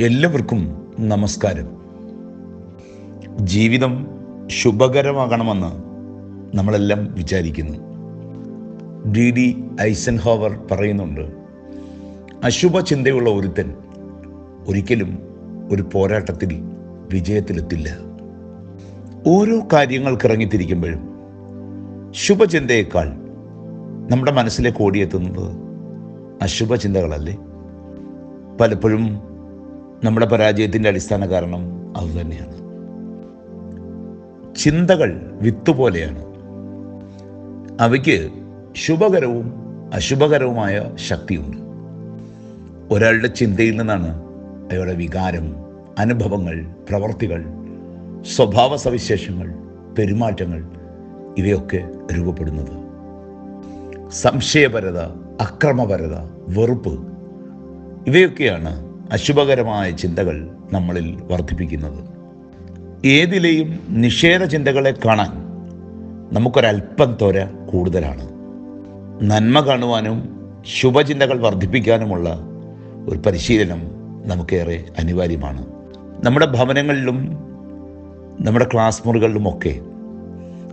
എല്ലാവർക്കും നമസ്കാരം. ജീവിതം ശുഭകരമാകണമെന്ന് നമ്മളെല്ലാം വിചാരിക്കുന്നു. ഡി ഡി ഐസൻഹോവർ പറയുന്നുണ്ട് അശുഭ ചിന്തയുള്ള ഒരുത്തൻ ഒരിക്കലും ഒരു പോരാട്ടത്തിൽ വിജയത്തിലെത്തില്ല. ഓരോ കാര്യങ്ങൾക്ക് ഇറങ്ങിത്തിരിക്കുമ്പോഴും ശുഭചിന്തയേക്കാൾ നമ്മുടെ മനസ്സിലേക്ക് ഓടിയെത്തുന്നത് അശുഭചിന്തകളല്ലേ? പലപ്പോഴും നമ്മുടെ പരാജയത്തിന്റെ അടിസ്ഥാന കാരണം അതുതന്നെയാണ് ചിന്തകൾ വിത്ത് പോലെയാണ് അവയ്ക്ക് ശുഭകരവും അശുഭകരവുമായ ശക്തിയുണ്ട്. ഒരാളുടെ ചിന്തയിൽ നിന്നാണ് അയാളുടെ വികാരം അനുഭവങ്ങൾ പ്രവർത്തികൾ സ്വഭാവ സവിശേഷങ്ങൾ പെരുമാറ്റങ്ങൾ ഇവയൊക്കെ രൂപപ്പെടുന്നത്. സംശയപരത അക്രമപരത വെറുപ്പ് ഇവയൊക്കെയാണ് അശുഭകരമായ ചിന്തകൾ നമ്മളിൽ വർദ്ധിപ്പിക്കുന്നത്. ഏതിലെയും നിഷേധ ചിന്തകളെ കാണാൻ നമുക്കൊരല്പം തോര കൂടുതലാണ്. നന്മ കാണുവാനും ശുഭചിന്തകൾ വർദ്ധിപ്പിക്കാനുമുള്ള ഒരു പരിശീലനം നമുക്കേറെ അനിവാര്യമാണ്. നമ്മുടെ ഭവനങ്ങളിലും നമ്മുടെ ക്ലാസ് മുറികളിലുമൊക്കെ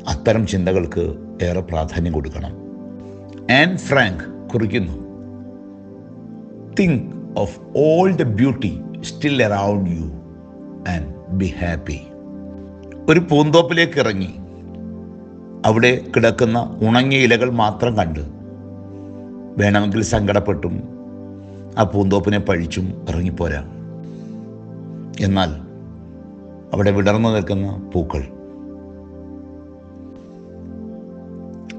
അത്തരം ചിന്തകൾക്ക് ഏറെ പ്രാധാന്യം കൊടുക്കണം. ആൻ ഫ്രാങ്ക് കുറിക്കുന്നു think of all the beauty still around you and be happy ഒരു പൂന്തോപ്പിലേക്ക് ഇറങ്ങി. അവിടെ കിടക്കുന്ന ഉണങ്ങിയ ഇലകൾ മാത്രം കണ്ട് വേണമെങ്കിൽ സങ്കടപ്പെട്ടും ആ പൂന്തോപ്പിനെ പഴിച്ചും ഇറങ്ങിപ്പോരാ. എന്നാൽ അവിടെ വിടർന്നു നിൽക്കുന്ന പൂക്കൾ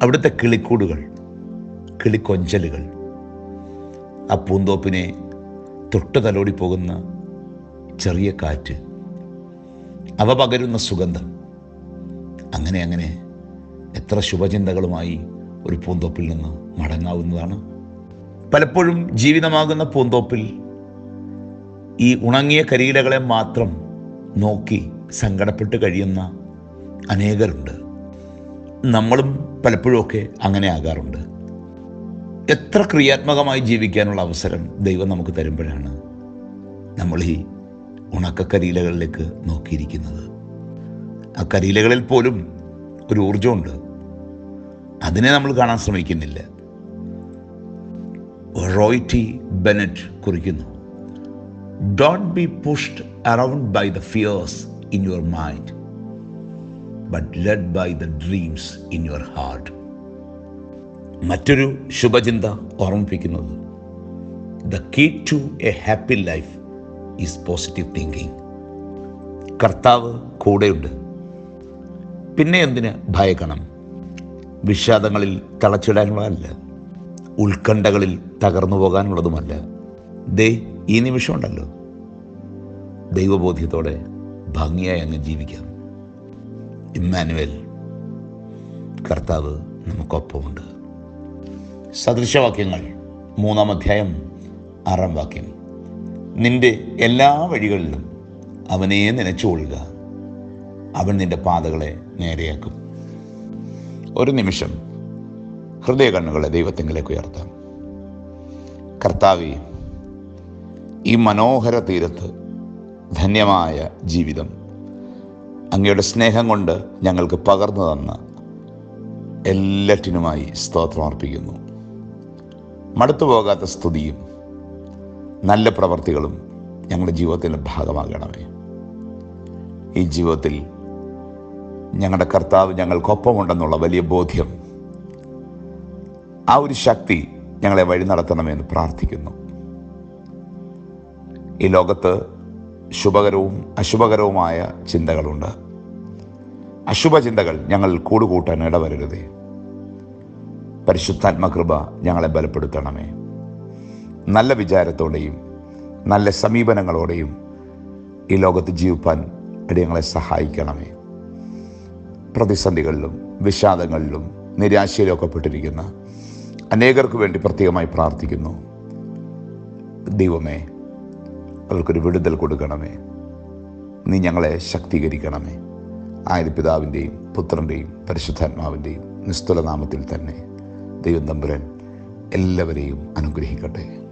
അവിടുത്തെ കിളിക്കൂടുകൾ കിളിക്കൊഞ്ചലുകൾ ആ പൂന്തോപ്പിനെ തൊട്ട് തലോടി പോകുന്ന ചെറിയ കാറ്റ്. അവ പകരുന്ന സുഗന്ധം. അങ്ങനെ അങ്ങനെ എത്ര ശുഭചിന്തകളുമായി ഒരു പൂന്തോപ്പിൽ നിന്ന് മടങ്ങാവുന്നതാണ്. പലപ്പോഴും ജീവിതമാകുന്ന പൂന്തോപ്പിൽ ഈ ഉണങ്ങിയ കരിയിലകളെ മാത്രം നോക്കി സങ്കടപ്പെട്ട് കഴിയുന്ന അനേകരുണ്ട്. നമ്മളും പലപ്പോഴുമൊക്കെ അങ്ങനെ ആകാറുണ്ട്. എത്ര ക്രിയാത്മകമായി ജീവിക്കാനുള്ള അവസരം ദൈവം നമുക്ക് തരുമ്പോഴാണ് നമ്മൾ ഈ ഉണക്കക്കരിയിലകളിലേക്ക് നോക്കിയിരിക്കുന്നത്. ആ കരിയിലകളിൽ പോലും ഒരു ഊർജമുണ്ട് അതിനെ നമ്മൾ കാണാൻ ശ്രമിക്കുന്നില്ല. റോയിറ്റി ബെനറ്റ് കുറിക്കുന്നു. Don't be pushed around by the fears in your mind but led by the dreams in your heart മറ്റൊരു ശുഭചിന്ത ഓർമ്മിപ്പിക്കുന്നത്. The key to a happy life is positive thinking കർത്താവ് കൂടെയുണ്ട്. പിന്നെ എന്തിന് ഭയക്കണം? വിഷാദങ്ങളിൽ തളച്ചിടാനുള്ളതല്ല. ഉത്കണ്ഠകളിൽ തകർന്നു പോകാനുള്ളതുമല്ല. ദേ ഈ നിമിഷമുണ്ടല്ലോ. ദൈവബോധ്യത്തോടെ ഭംഗിയായി അങ്ങ് ജീവിക്കാം. ഇമ്മാനുവൽ കർത്താവ് നമുക്കൊപ്പമുണ്ട്. സദൃശവാക്യങ്ങൾ. മൂന്നാം അധ്യായം ആറാം വാക്യം. നിന്റെ എല്ലാ വഴികളിലും അവനെ നനച്ചുകൊള്ളുക അവൻ നിന്റെ പാതകളെ നേരെയാക്കും. ഒരു നിമിഷം ഹൃദയ കണ്ണുകളെ ദൈവത്തെങ്കിലേക്ക് ഉയർത്താം. കർത്താവി ഈ മനോഹര തീരത്ത് ധന്യമായ ജീവിതം അങ്ങയുടെ സ്നേഹം കൊണ്ട് ഞങ്ങൾക്ക് പകർന്നു തന്ന എല്ലാറ്റിനുമായി സ്തോത്രം അർപ്പിക്കുന്നു. മടുത്തു പോകാത്ത സ്തുതിയും നല്ല പ്രവർത്തികളും ഞങ്ങളുടെ ജീവിതത്തിന്റെ ഭാഗമാകണമേ. ഈ ജീവിതത്തിൽ ഞങ്ങളുടെ കർത്താവ് ഞങ്ങൾക്കൊപ്പമുണ്ടെന്നുള്ള വലിയ ബോധ്യം ആ ഒരു ശക്തി ഞങ്ങളെ വഴി നടത്തണമെന്ന് പ്രാർത്ഥിക്കുന്നു. ഈ ലോകത്ത് ശുഭകരവും അശുഭകരവുമായ ചിന്തകളുണ്ട്. അശുഭചിന്തകൾ ഞങ്ങൾ കൂടുകൂട്ടാൻ ഇടവരരുതേ. പരിശുദ്ധാത്മകൃപ ഞങ്ങളെ ബലപ്പെടുത്തണമേ. നല്ല വിചാരത്തോടെയും നല്ല സമീപനങ്ങളോടെയും ഈ ലോകത്ത് ജീവിപ്പാൻ ഇടയങ്ങളെ സഹായിക്കണമേ. പ്രതിസന്ധികളിലും വിഷാദങ്ങളിലും നിരാശയിലൊക്കെ പെട്ടിരിക്കുന്ന അനേകർക്ക് വേണ്ടി പ്രത്യേകമായി പ്രാർത്ഥിക്കുന്നു. ദൈവമേ അവർക്കൊരു വിടുതൽ കൊടുക്കണമേ. നീ ഞങ്ങളെ ശക്തീകരിക്കണമേ. ആയത് പിതാവിന്റെയും പുത്രന്റെയും പരിശുദ്ധാത്മാവിന്റെയും നിസ്തുല നാമത്തിൽ തന്നെ. ദൈവം തമ്പുരൻ എല്ലാവരെയും അനുഗ്രഹിക്കട്ടെ.